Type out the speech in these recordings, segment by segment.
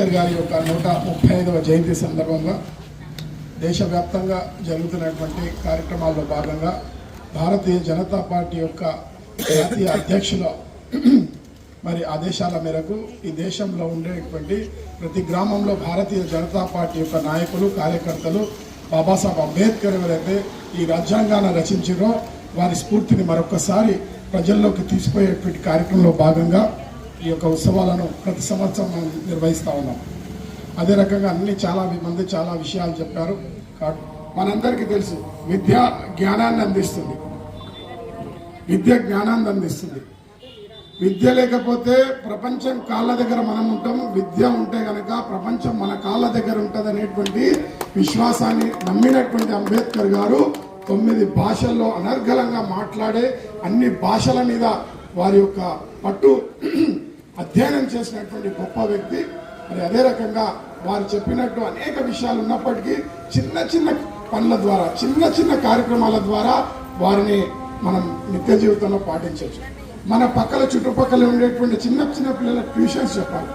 అంబేద్కర్ గారి యొక్క నూట ముప్పై ఐదవ జయంతి సందర్భంగా దేశవ్యాప్తంగా జరుగుతున్నటువంటి కార్యక్రమాల్లో భాగంగా భారతీయ జనతా పార్టీ యొక్క జాతీయ అధ్యక్షుల మరి ఆదేశాల మేరకు ఈ దేశంలో ఉండేటువంటి ప్రతి గ్రామంలో భారతీయ జనతా పార్టీ యొక్క నాయకులు కార్యకర్తలు బాబాసాహెబ్ అంబేద్కర్ ఎవరైతే ఈ రాజ్యాంగాన్ని రచించారో వారి స్ఫూర్తిని మరొకసారి ప్రజల్లోకి తీసిపోయేటువంటి కార్యక్రమంలో భాగంగా ఈ యొక్క ఉత్సవాలను ప్రతి సంవత్సరం మనం నిర్వహిస్తూ ఉన్నాం. అదే రకంగా అన్ని చాలా మంది చాలా విషయాలు చెప్పారు. మనందరికీ తెలుసు విద్య జ్ఞానాన్ని అందిస్తుంది. విద్య జ్ఞానాన్ని అందిస్తుంది. విద్య లేకపోతే ప్రపంచం కాళ్ళ దగ్గర మనం ఉంటాం విద్య ఉంటే కనుక ప్రపంచం మన కాళ్ళ దగ్గర ఉంటుంది అనేటువంటి విశ్వాసాన్ని నమ్మినటువంటి అంబేద్కర్ గారు తొమ్మిది భాషల్లో అనర్గళంగా మాట్లాడే అన్ని భాషల మీద వారి యొక్క పట్టు అధ్యయనం చేసినటువంటి గొప్ప వ్యక్తి. మరి అదే రకంగా వారు చెప్పినట్టు అనేక విషయాలు ఉన్నప్పటికీ చిన్న చిన్న పనుల ద్వారా చిన్న చిన్న కార్యక్రమాల ద్వారా వారిని మనం నిత్య జీవితంలో పాటించవచ్చు. మన పక్కల చుట్టుపక్కల ఉండేటువంటి చిన్న చిన్న పిల్లల ట్యూషన్స్ చెప్పాలి.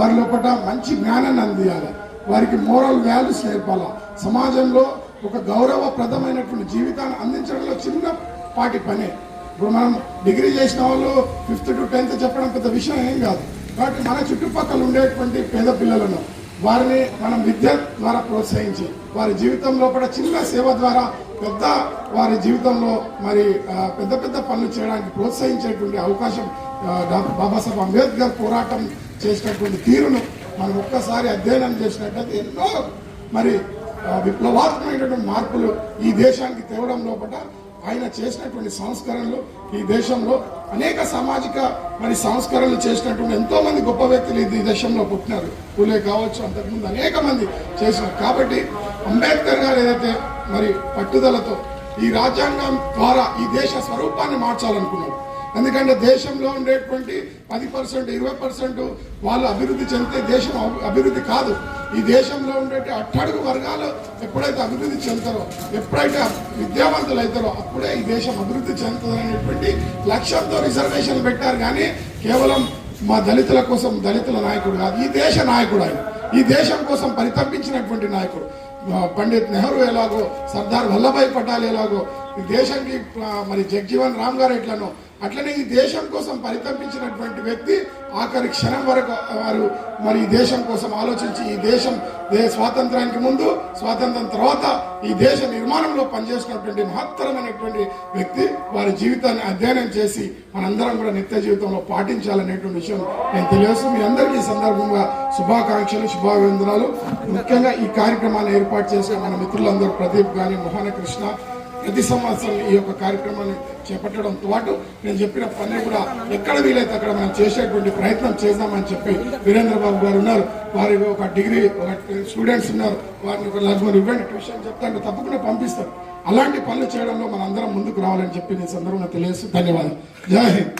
వారి లోపల మంచి జ్ఞానాన్ని అందియాలి. వారికి మోరల్ వాల్యూస్ నేర్పాలి. సమాజంలో ఒక గౌరవప్రదమైనటువంటి జీవితాన్ని అందించడంలో చిన్న పాటి పనే. ఇప్పుడు మనం డిగ్రీ చేసిన వాళ్ళు ఫిఫ్త్ టు టెన్త్ చెప్పడం పెద్ద విషయం ఏం కాదు. కాబట్టి మన చుట్టుపక్కల ఉండేటువంటి పేద పిల్లలను వారిని మనం విద్య ద్వారా ప్రోత్సహించి వారి జీవితంలో కూడా చిన్న సేవ ద్వారా పెద్ద వారి జీవితంలో మరి పెద్ద పెద్ద పనులు చేయడానికి ప్రోత్సహించేటువంటి అవకాశం డాక్టర్ బాబాసాహెబ్ అంబేద్కర్ పోరాటం చేసినటువంటి తీరును మనం ఒక్కసారి అధ్యయనం చేసినట్టయితే ఎన్నో మరి విప్లవాత్మకమైనటువంటి మార్పులు ఈ దేశానికి తేవడం లోపల ఆయన చేసినటువంటి సంస్కరణలు ఈ దేశంలో అనేక సామాజిక మరి సంస్కరణలు చేసినటువంటి ఎంతో మంది గొప్ప వ్యక్తులు ఈ దేశంలో పుట్టినారు. పూలే కావచ్చు అంతకుముందు అనేక మంది చేసినారు. కాబట్టి అంబేద్కర్ గారు ఏదైతే మరి పట్టుదలతో ఈ రాజ్యాంగం ద్వారా ఈ దేశ స్వరూపాన్ని మార్చాలనుకున్నాడు. ఎందుకంటే దేశంలో ఉండేటువంటి పది పర్సెంట్ ఇరవై పర్సెంట్ వాళ్ళు అభివృద్ధి చెందితే దేశం అభివృద్ధి కాదు. ఈ దేశంలో ఉండే అట్టడుగు వర్గాలు ఎప్పుడైతే అభివృద్ధి చెందుతారో ఎప్పుడైతే విద్యావంతులు అవుతారో అప్పుడే ఈ దేశం అభివృద్ధి చెందుతుంది లక్ష్యంతో రిజర్వేషన్ పెట్టారు. కానీ కేవలం మా దళితుల కోసం దళితుల నాయకుడు కాదు ఈ దేశ నాయకుడు ఆయన. ఈ దేశం కోసం పరితపించినటువంటి నాయకుడు. పండిత్ నెహ్రూ ఎలాగో సర్దార్ వల్లభాయ్ పటేల్ ఎలాగో ఈ దేశానికి మరి జగ్జీవన్ రామ్ గారు ఎట్లనో అట్లనే ఈ దేశం కోసం పరితపించినటువంటి వ్యక్తి ఆఖరి క్షణం వరకు వారు మరి ఈ దేశం కోసం ఆలోచించి ఈ దేశం దే స్వాతంత్రానికి ముందు స్వాతంత్రం తర్వాత ఈ దేశ నిర్మాణంలో పనిచేసినటువంటి మహత్తరమైనటువంటి వ్యక్తి వారి జీవితాన్ని అధ్యయనం చేసి మనందరం కూడా నిత్య జీవితంలో పాటించాలనేటువంటి విషయం నేను తెలియజేస్తూ మీ అందరికీ ఈ సందర్భంగా శుభాకాంక్షలు శుభాభివందనాలు. ముఖ్యంగా ఈ కార్యక్రమాన్ని ఏర్పాటు చేసిన మన మిత్రులందరూ ప్రదీప్ గాని మోహన కృష్ణ ప్రతి సంవత్సరం ఈ యొక్క కార్యక్రమాన్ని చేపట్టడంతో పాటు నేను చెప్పిన పని కూడా ఎక్కడ వీలైతే అక్కడ మనం చేసేటువంటి ప్రయత్నం చేద్దామని చెప్పి వీరేంద్ర బాబు గారు ఉన్నారు. వారి ఒక డిగ్రీ ఒక స్టూడెంట్స్ ఉన్నారు. వారిని ఒక నలుగురు ఇవ్వండి ట్యూషన్ చెప్తాను తప్పకుండా పంపిస్తారు అలాంటి పనులు చేయడంలో మనందరం ముందుకు రావాలని చెప్పి నేను సందర్భంగా తెలియజేస్తూ ధన్యవాదాలు. జై హింద్.